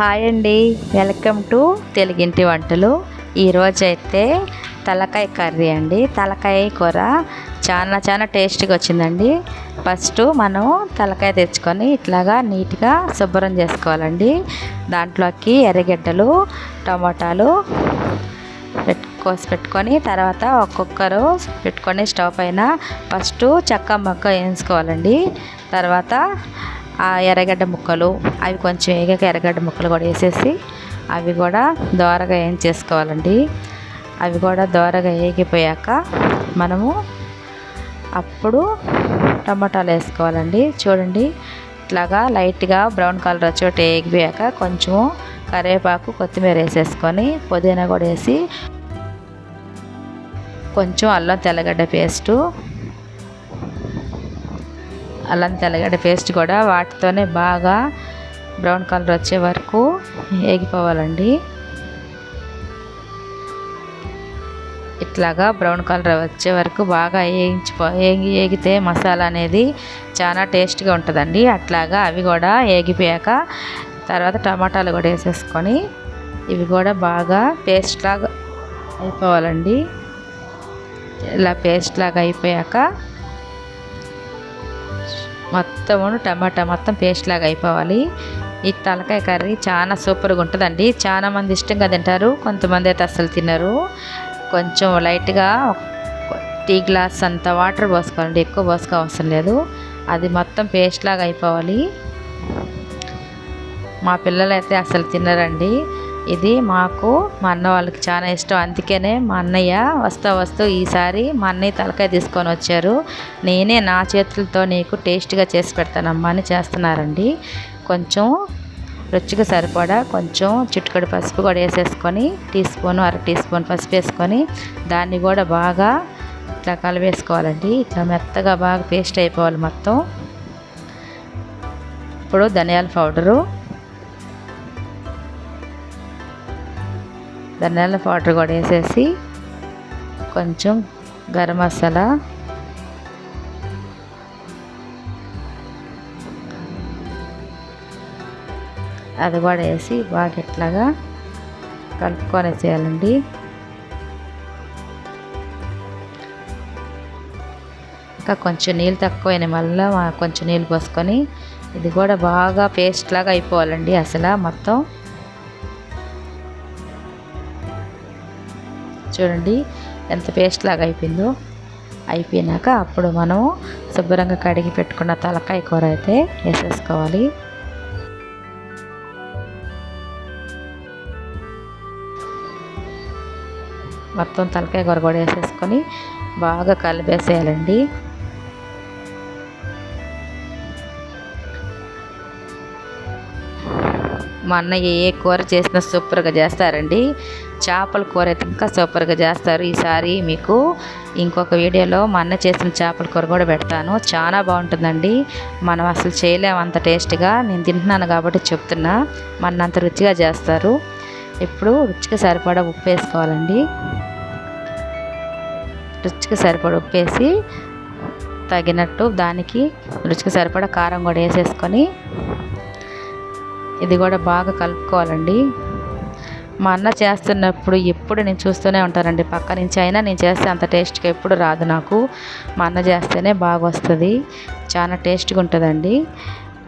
Hi అండి. Welcome to తెలుగింటి వంటలు. ఈరోజు అయితే తలకాయ కర్రీ అండి. తలకాయ కూర చాలా చాలా టేస్టీగా వచ్చిందండి. ఫస్ట్ మనం తలకాయ తెచ్చుకొని ఇట్లాగా నీట్గా శుభ్రం చేసుకోవాలండి. దాంట్లోకి ఎర్రగడ్డలు టమాటాలు పెట్టు కోసి పెట్టుకొని తర్వాత ఒక్కొక్కరు పెట్టుకొని స్టవ్ పైన ఫస్ట్ చెక్క మొక్క వేయించుకోవాలండి. తర్వాత ఆ ఎర్రగడ్డ ముక్కలు అవి కొంచెం వేగాక ఎర్రగడ్డ ముక్కలు కూడా వేసేసి అవి కూడా దోరగా చేసుకోవాలండి? అవి కూడా దోరగా వేగిపోయాక మనము అప్పుడు టమాటాలు వేసుకోవాలండి. చూడండి ఇట్లాగా లైట్గా బ్రౌన్ కలర్ వచ్చి ఎగిపోయాక కొంచెము కరివేపాకు కొత్తిమీర వేసేసుకొని పుదీనా కూడా వేసి కొంచెం అల్లం తెల్లగడ్డ పేస్టు అల్లం తెల్లగడ్డ పేస్ట్ కూడా వాటితోనే బాగా బ్రౌన్ కలర్ వచ్చే వరకు వేగిపోవాలండి. ఇట్లాగా బ్రౌన్ కలర్ వచ్చే వరకు బాగా వేయించిపో వేగి వేగితే మసాలా అనేది చాలా టేస్ట్గా ఉంటుందండి. అట్లాగా అవి కూడా వేగిపోయాక తర్వాత టమాటాలు కూడా వేసేసుకొని ఇవి కూడా బాగా పేస్ట్ లాగా అయిపోవాలండి. ఇలా పేస్ట్ లాగా అయిపోయాక మొత్తము టమాటా మొత్తం పేస్ట్ లాగా అయిపోవాలి. ఈ తలకాయ కర్రీ చాలా సూపర్గా ఉంటుందండి. చాలా మంది ఇష్టంగా తింటారు. కొంతమంది అయితే అస్సలు తినరు. కొంచెం లైట్గా టీ గ్లాస్ అంత వాటర్ పోసుకోవాలండి. ఎక్కువ పోసుకో అవసరం లేదు. అది మొత్తం పేస్ట్ లాగా అయిపోవాలి. మా పిల్లలు అయితే అసలు తినరండి. ఇది మాకు మా అన్న వాళ్ళకి చాలా ఇష్టం. అందుకనే మా అన్నయ్య వస్తా వస్తూ ఈసారి మా అన్నయ్య తలకాయ తీసుకొని వచ్చారు. నేనే నా చేతులతో నీకు టేస్ట్గా చేసి పెడతానమ్మా అని చేస్తున్నారండి. కొంచెం రుచికి సరిపడా కొంచెం చిట్టుకడి పసుపు కూడా వేసేసుకొని టీ స్పూన్ అర టీ స్పూన్ పసుపు వేసుకొని దాన్ని కూడా బాగా ఇట్లా కలిపేసుకోవాలండి ఇట్లా మెత్తగా బాగా పేస్ట్ అయిపోవాలి మొత్తం. ఇప్పుడు ధనియాల పౌడరు ధనియాల పౌడర్ కూడా వేసేసి కొంచెం గరం మసాలా. అది కూడా వేసి బాగా ఇట్లాగా కలుపుకొని చేయాలండి. ఇంకా కొంచెం నీళ్ళు తక్కువైన మళ్ళీ కొంచెం నీళ్ళు పోసుకొని ఇది కూడా బాగా పేస్ట్ లాగా అయిపోవాలండి అసలు మొత్తం. చూడండి ఎంత పేస్ట్ లాగా అయిపోయిందో. అయిపోయినాక అప్పుడు మనం శుభ్రంగా కడిగి పెట్టుకున్న తలకాయ కూర అయితే వేసేసుకోవాలి. మొత్తం తలకాయ కూర కూడా వేసేసుకొని బాగా కలిపేసేయాలండి. మా అన్నయ్య ఏ కూర చేసినా సూపర్గా చేస్తారండి. చేపల కూర అయితే ఇంకా సూపర్గా చేస్తారు. ఈసారి మీకు ఇంకొక వీడియోలో మా అన్న చేసిన చేపల కూర కూడా పెడతాను. చాలా బాగుంటుందండి. మనం అసలు చేయలేము అంత టేస్ట్గా. నేను తింటున్నాను కాబట్టి చెప్తున్నా. మన అంత రుచిగా చేస్తారు. ఇప్పుడు రుచికి సరిపడా ఉప్పు వేసుకోవాలండి. రుచికి సరిపడా ఉప్పు వేసి తగినట్టు దానికి రుచికి సరిపడా కారం కూడా వేసేసుకొని ఇది కూడా బాగా కలుపుకోవాలండి. మా అన్న చేస్తున్నప్పుడు ఎప్పుడు నేను చూస్తూనే ఉంటానండి. పక్క నుంచి అయినా నేను చేస్తే అంత టేస్ట్గా ఎప్పుడు రాదు నాకు. మా అన్న చేస్తేనే బాగా వస్తుంది చాలా టేస్ట్గా ఉంటుందండి.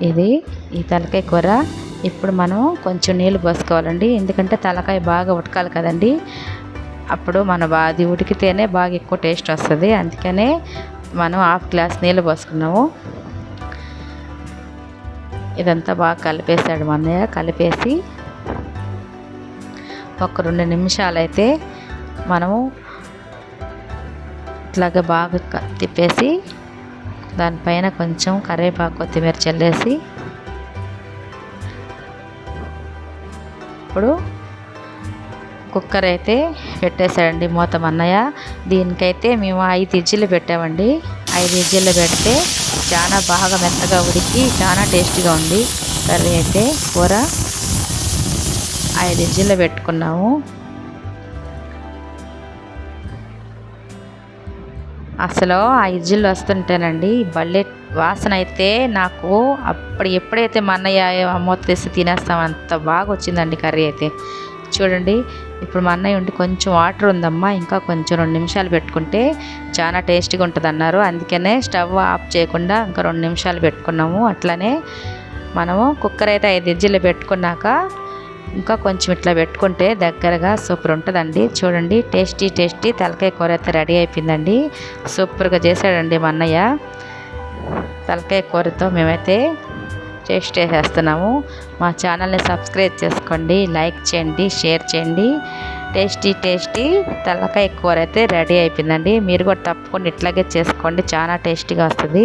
ఇది ఈ తలకాయ కూర. ఇప్పుడు మనం కొంచెం నీళ్ళు పోసుకోవాలండి. ఎందుకంటే తలకాయ బాగా ఉడకాలి కదండి. అప్పుడు మన బాది ఉడికితేనే బాగా ఎక్కువ టేస్ట్ వస్తుంది. అందుకనే మనం హాఫ్ గ్లాస్ నీళ్ళు పోసుకున్నాము. ఇదంతా బాగా కలిపేసాడు మా అన్నయ్య. కలిపేసి ఒక రెండు నిమిషాలు అయితే మనము ఇట్లాగా బాగా తిప్పేసి దానిపైన కొంచెం కరివేపాకు కొత్తిమీర చల్లేసి ఇప్పుడు కుక్కర్ అయితే పెట్టేశాడండి మూత అన్నయ్య దీనికైతే మేము ఐదు ఇజ్జీలు పెట్టామండి. ఐదు ఇజ్జీలు పెడితే చాలా బాగా మెత్తగా ఉడికి చాలా టేస్టీగా ఉంది. కర్రీ అయితే కూర. ఐదు ఇజ్జీలు పెట్టుకున్నాము. అసలు ఆ ఇజ్జులు వస్తుంటేనండి భలే వాసన అయితే నాకు అప్పుడు ఎప్పుడైతే మా అన్నయ్య మూత తీసి తినేస్తాం అంత బాగా వచ్చిందండి కర్రీ అయితే. చూడండి ఇప్పుడు మా అన్నయ్య ఉండి కొంచెం వాటర్ ఉందమ్మా ఇంకా కొంచెం రెండు నిమిషాలు పెట్టుకుంటే చాలా టేస్టీగా ఉంటుంది అన్నారు అందుకనే స్టవ్ ఆఫ్ చేయకుండా ఇంకా రెండు నిమిషాలు పెట్టుకున్నాము. అట్లనే మనము కుక్కర్ అయితే ఐదు ఇజ్జీలు పెట్టుకున్నాక ఇంకా కొంచెం ఇట్లా పెట్టుకుంటే దగ్గరగా సూపర్ ఉంటుందండి. చూడండి టేస్టీ టేస్టీ తలకాయ కూర అయితే రెడీ అయిపోయిందండి. సూపర్గా చేశాడండి మా అన్నయ్య. తలకాయ కూరతో మేమైతే టేస్ట్ చేసేస్తున్నాము. మా ఛానల్ని సబ్స్క్రైబ్ చేసుకోండి లైక్ చేయండి షేర్ చేయండి. టేస్టీ టేస్టీ తలకాయ కూర అయితే రెడీ అయిపోయిందండి. మీరు కూడా తప్పకుండా ఇట్లాగే చేసుకోండి. చాలా టేస్టీగా వస్తుంది.